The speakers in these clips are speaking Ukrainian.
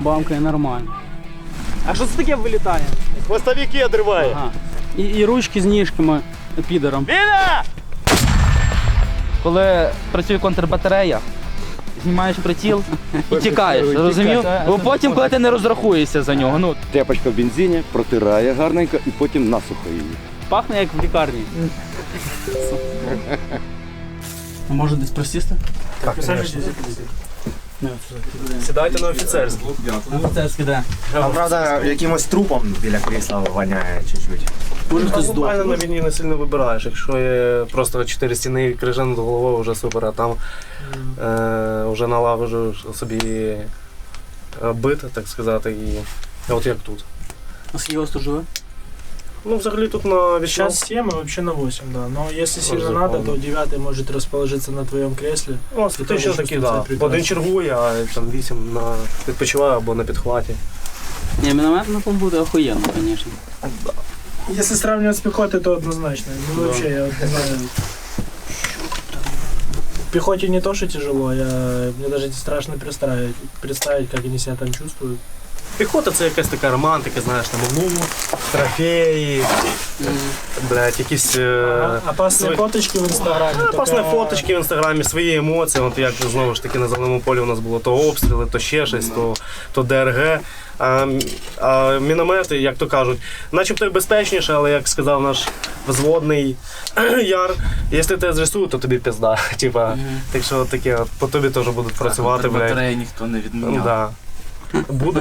Бамкає нормально. А що це таке вилітає? Хвостовики одриває. Ага. І, і ручки з ніжками підером. Міна! Коли працює контрбатарея, знімаєш приціл і тікаєш, розумів? Бо потім, коли ти не розрахуєшся за нього, ну Тряпочка в бензині, протирає гарненько і потім насухо її. Пахне як в лікарні. Може десь просісти? Сідайте на офіцерський. Це скиде. Там, правда, якимось трупом біля крісла воняє чуть-чуть. Може хтось здох. На війні не сильно вибираєш. Якщо є просто чотири стіни і крижа над головою, вже супер, а там е, вже налагоджуєш собі бит, так сказати, і от як тут. А скільки вас тут живе? Ну, взагалі тут на вічно. Сейчас 7 и вообще на 8, да. Но если сильно Тоже надо, то 9 может расположиться на твоем кресле. Ну, І фактично там такі, чувствується да. прекрасно. Один чергує, а там вісім на відпочиває або на підхваті. Ні, міномет на тому буде охуєнно, звісно. Если сравнивать с пехотой, то однозначно. Ну, Да. вообще, я вот не знаю. В пехоте не то, что тяжело, я, мне даже страшно представить, представить, как они себя там чувствуют. Піхота це якась така романтика, знаєш, там лут, трофеї, блядь, якісь. е, А, опасные свої- фоточки в инстаграме. Ну, Опасні только- фоточки в інстаграмі, свої емоції. От як знову ж таки на зеленому полі у нас було то обстріли, то ще щось, то, то ДРГ. А, м- а міномети, як то кажуть, начебто й безпечніше, але як сказав наш взводний яр, якщо тебе зрисують, то тобі пізда. Типа, так що таке, от по тобі теж будуть працювати, блядь. батареї ніхто не відміняв. Да. Буде.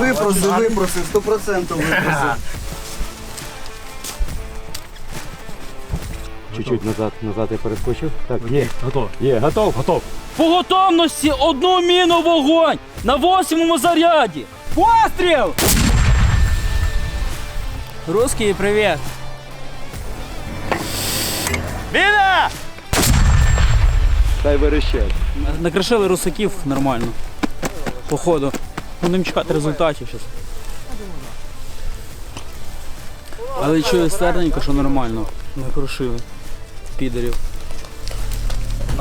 Випросив, випросив, 100% випросив. Чуть-чуть назад, назад я перескочив. Так, є, готов. Є, готов, готов. По готовності одну міну вогонь на восьмому заряді. Постріл! Русський, привіт. Міна! Дай верещать. Накришили русаків нормально. Походу. Будемо чекати результатів зараз. Але чую стерненько, що нормально. Накрушили. Підерів.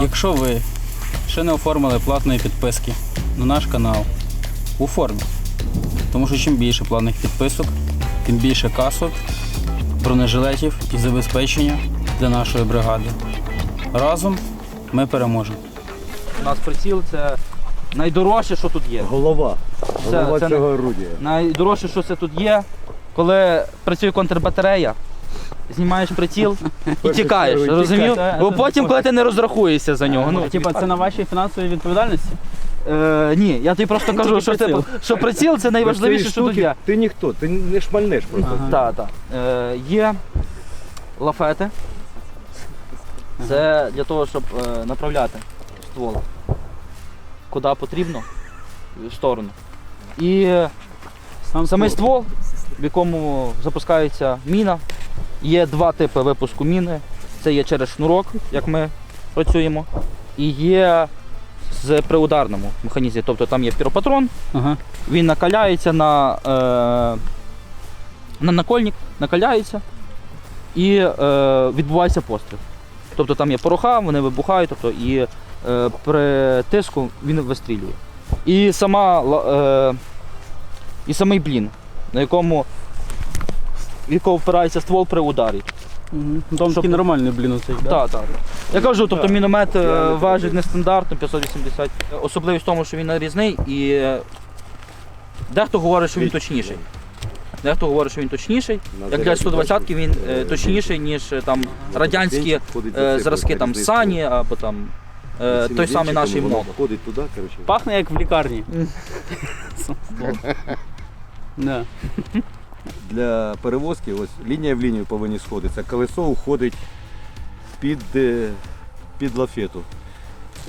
Якщо ви ще не оформили платної підписки на наш канал, оформіть. Тому що чим більше платних підписок, тим більше касок, бронежилетів і забезпечення для нашої бригади. Разом ми переможемо. У нас приціл це найдорожче, що тут є. Голова. Це- Голова це цього орудія. Найдорожче, що це тут є, коли працює контрбатарея, знімаєш приціл і тікаєш, чергу розумів? Бо потім, коли ти не розрахуєшся за нього. Ну, Типа це на вашій фінансовій відповідальності? Е, ні, я тобі просто кажу, що, приціл. типу, що приціл це найважливіше, що тут є. Ти ніхто, ти не шмальнеш просто. Ага. Так, так. Е, є лафети. Це для того, щоб е, направляти ствол куди потрібно, в сторону. І е, Сам самий ствол, в якому запускається міна. Є два типи випуску міни. Це є через шнурок, як ми працюємо, і є з приударному механізмі. Тобто там є піропатрон, Ага. він накаляється на, е, на накольник, накаляється і е, відбувається постріл. Тобто там є пороха, вони вибухають, тобто, і е, при тиску він вистрілює. І сама е, і самий блін, на якому в якого впирається ствол при ударі. Угу. Там Щоб- такий нормальний, блін, оцей. Да? Так, так. Я кажу, тобто міномет е, важить нестандартно 580. Особливість в тому, що він нарізний і е, дехто говорить, що він точніший. Дехто говорить, що він точніший. Як для 120-ки він е, точніший, ніж е, там радянські е, зразки там Сані або там е, той самий наш МОК. Ходить туди, коротше. Пахне як в лікарні. Да. Для перевозки ось лінія в лінію повинні сходитися. Колесо уходить під, е, під лафету.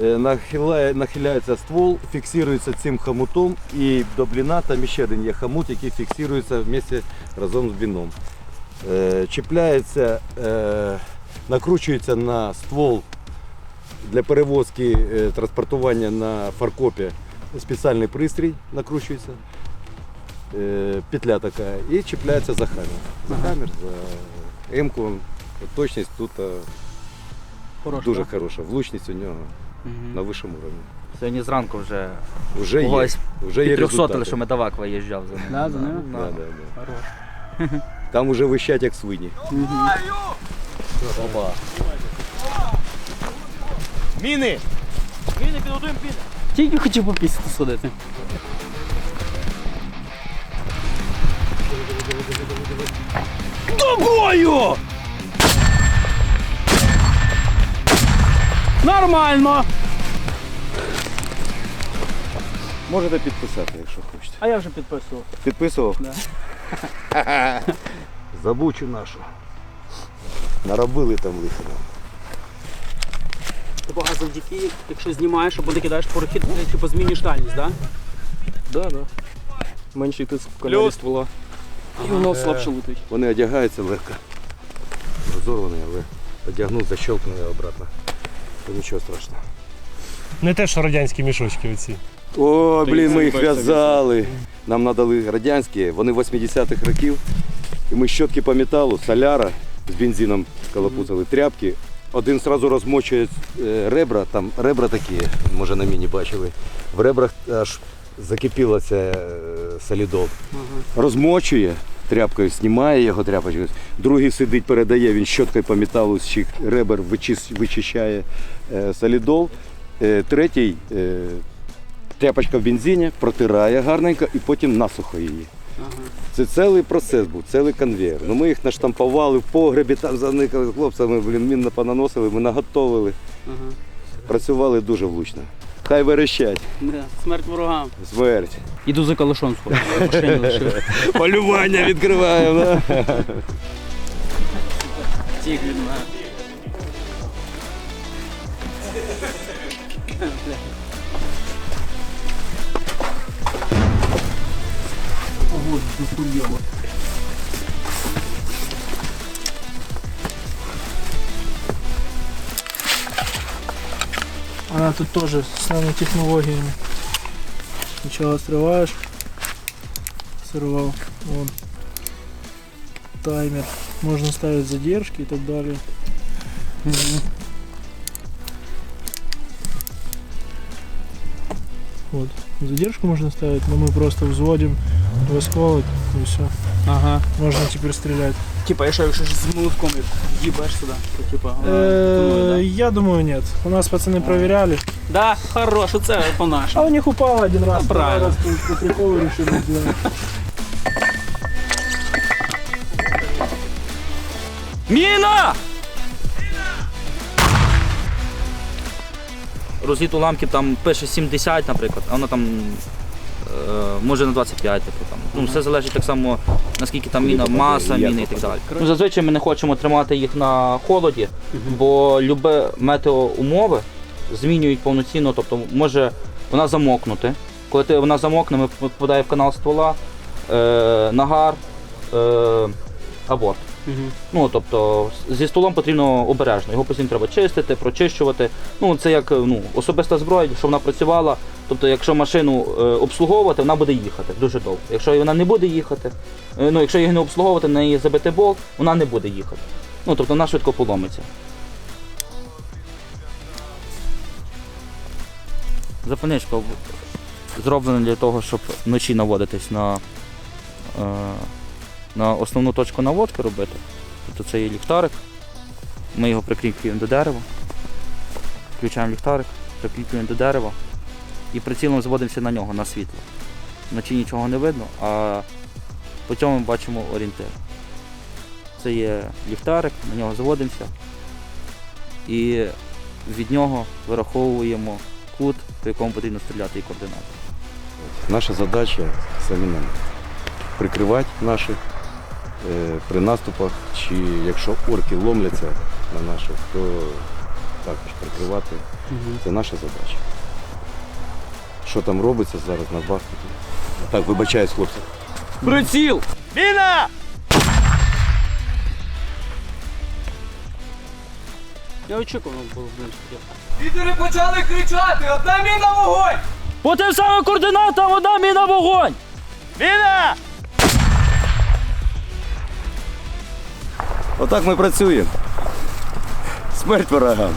Е, Нахиляє, нахиляється ствол, фіксується цим хомутом і до бліна там ще один є хомут, який фіксується вместе разом з бліном. Е, Чіпляється, е, накручується на ствол для перевозки транспортування на фаркопі спеціальний пристрій накручується. Петля така і чіпляється за хамер. За хамер, за М-ку. Точність тут Хороша. дуже да? хороша. Влучність у нього. На вищому рівні. Сьогодні зранку вже Вже є. когось Вже є під 300 результати. лише медовак виїжджав за ним. Да, за ними? Да, да, да. Там уже вищать як свині. Опа. Міни! Тільки хотів попісити сходити. До бою! Нормально! Можете підписати, якщо хочете. А я вже підписував. Підписував? Да. Забучу нашу. Наробили там лихо нам. Типу, а завдяки, якщо знімаєш або ти кидаєш порохід, ти типу змінюєш дальність, так? Да, да. Менший тиск в каналі ствола. І воно слабше летить. Вони одягаються легко. Розорвані, але одягнув, защелкнув і обратно. То нічого страшного. Не те, що радянські мішочки оці. О, блін, ми їх в'язали. Нам надали радянські, вони 80-х років. І ми щотки по металу, соляра з бензином скалопутали, тряпки. Один сразу розмочує е, ребра, там ребра такі, може на міні бачили. В ребрах аж закипілося е, солідол. Розмочує тряпкою, знімає його тряпочкою. Другий сидить, передає, він щоткою по металу з чих ребер вичищає е, солідол. Е, Третій тряпочка в бензині, протирає гарненько і потім насухо її. Це цілий процес був, цілий конвейер. Ну, ми їх наштампували в погребі, там заникали з хлопцями, блін, мін понаносили, ми наготовили. Ага. Працювали дуже влучно. Хай верещать, Да. Смерть ворогам. смерть. Іду за калашом сходу. лишив. Полювання відкриваємо. Да? Тих від мене. Дохуєво. Она тут тоже с нанотехнологиями. Сначала срываешь. Сорвал. Вон. Таймер. Можно ставить задержки и так далее. Вот. Задержку можно ставить, но мы просто взводим в осколок и все. Ага. Можно теперь стрелять. Типа, якщо якщо ж з молотком їбеш сюди, то типа. вона Э, да? Я думаю, нет. У нас пацаны проверяли. Да, хорош, оце А по-нашому. у них упало один раз. Ну, правильно. раз по, по приколу решили сделать. Міна! Розліт уламків там пише 70, наприклад, а воно там е, може на 25, типу там. Ну, все залежить так само, наскільки там міна, маса міни і так далі. Ну, зазвичай ми не хочемо тримати їх на холоді, бо любе метеоумови змінюють повноцінно, тобто може вона замокнути. Коли ти, вона замокне, ми попадає в канал ствола, е, нагар, е, аборт. Мгм. Ну, тобто, зі столом потрібно обережно. Його постійно треба чистити, прочищувати. Ну, це як ну, особиста зброя, щоб вона працювала. Тобто, якщо машину е, обслуговувати, вона буде їхати дуже довго. Якщо вона не буде їхати, е, ну, якщо її не обслуговувати, на неї забити болт, вона не буде їхати. Ну, тобто вона швидко поломиться. Запальничка зроблена для того, щоб вночі наводитись на, е, на основну точку наводки робити. Тобто це є ліхтарик. Ми його прикріплюємо до дерева. Включаємо ліхтарик, прикріплюємо до дерева і прицілом зводимося на нього, на світло. Вночі нічого не видно, а по цьому ми бачимо орієнтир. Це є ліхтарик, на нього зводимося і від нього вираховуємо кут, по якому потрібно стріляти і координати. Наша задача самі нам прикривати наших при наступах, чи якщо орки ломляться на наших, то також прикривати. Це наша задача. Що там робиться зараз на Бахмуті? Так, вибачаюсь, хлопці. Приціл! Я очікував було ближче. Лідери почали кричати, одна міна вогонь! По тим самим координатам вода міна вогонь! Міна! Отак ми працюємо. Смерть ворогам.